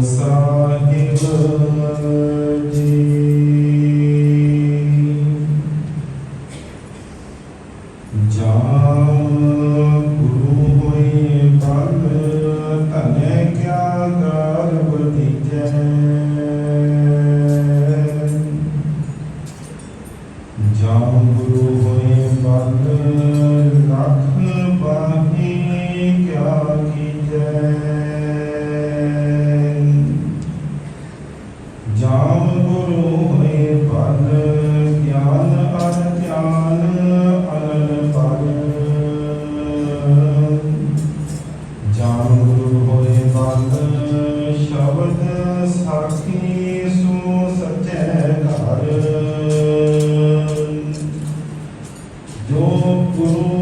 Deus. Senhor.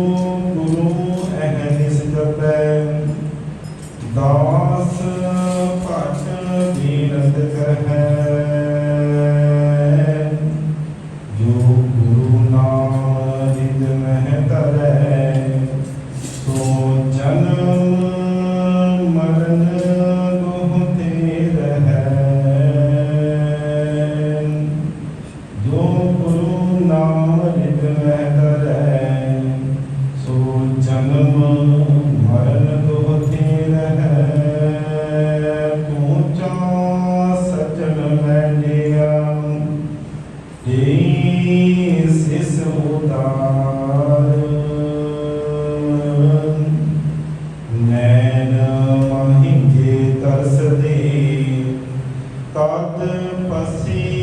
ਨੈਣ ਮਾਹੀ ਕੇ ਤਰਸਦੇ ਤਦ ਪਸੀ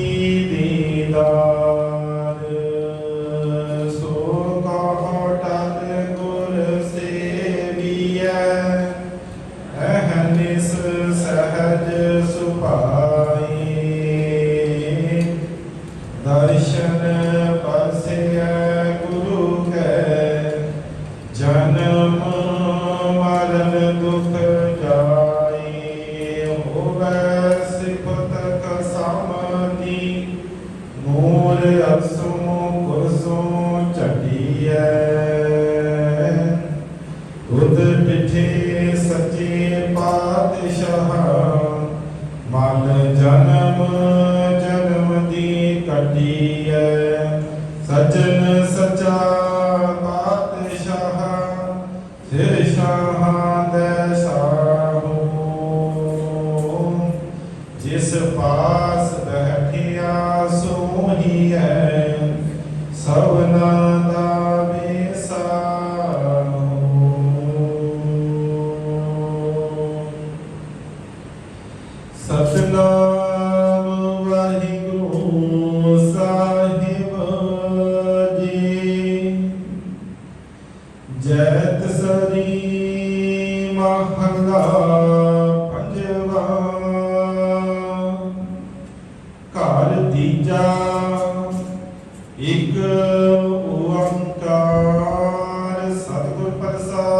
ਕੀਐ ਸਜਨ ਸਚਾ ਪਾਤਸ਼ਾਹ, ਸਿਰ ਸ਼ਾਹਾਂ ਦੇ ਸਾਹੂ। ਜਿਸ ਪਾਸ ਬਹਿਠਿਆ ਸੋਹੀ ਹੈ ਸਭਨਾ ਦਾ ਵੇਸਾਹੂ ਸਤਨਾਮ ਮਹਲਾ ਪੰਜਵਾ। ਘਰ ਦੀਜਾ ਇੱਕ ਓੰਕਾਰ ਸਤਿਗੁਰ ਪ੍ਰਸਾਦ।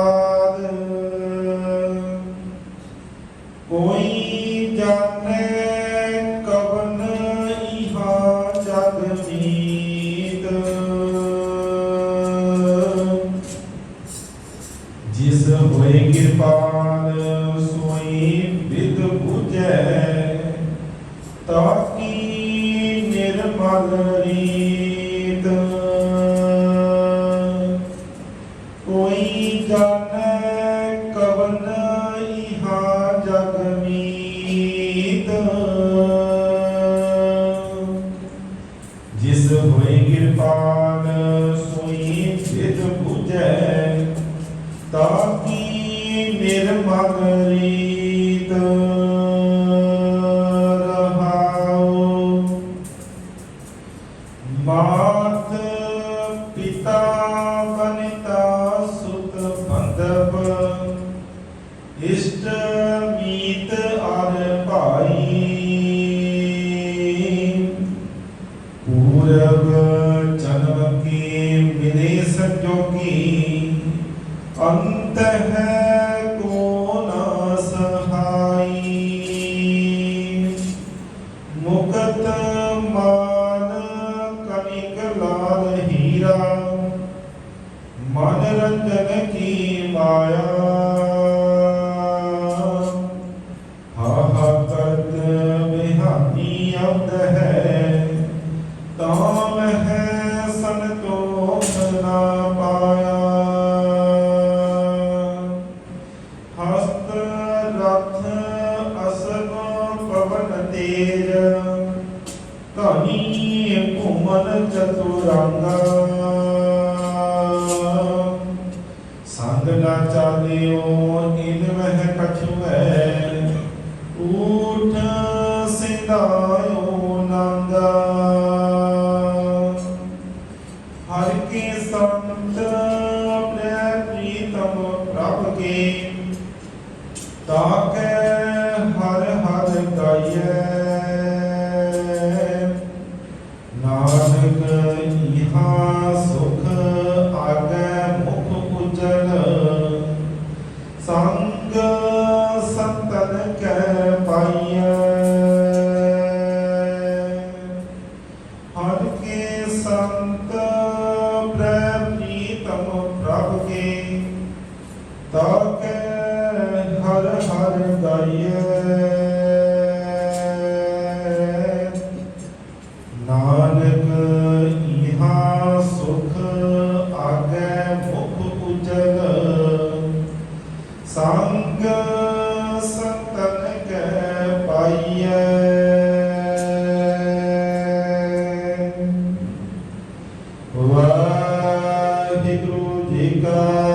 ਜਿਸ ਹੋਏ ਕਿਰਪਾਨ ਸੋਈ ਵਿਦ 부ਜੈ ਤਾ ਕੀ ਨਿਰਮਲ ਰੀਤ। ਕੋਈ ਜਾਣੈ ਕਵਨ ਇਹਾ ਜਗ ਮੀਤ। ਜਿਸ ਹੋਏ ਕਿਰਪਾਨ ਸੋਈ जग की माया Ranga ਕੈ ਹਰ ਹਰ ਗਾਈਐ ਨਾਨਕ ਇਹਾ ਸੁਖ ਆਗੈ ਮੁਖ ਉਜਲ। ਸੰਗ ਸੰਤਨ ਕੈ ਪਾਈਐ ਵਾਹਿਗੁਰੂ ਜੀ ਕਾ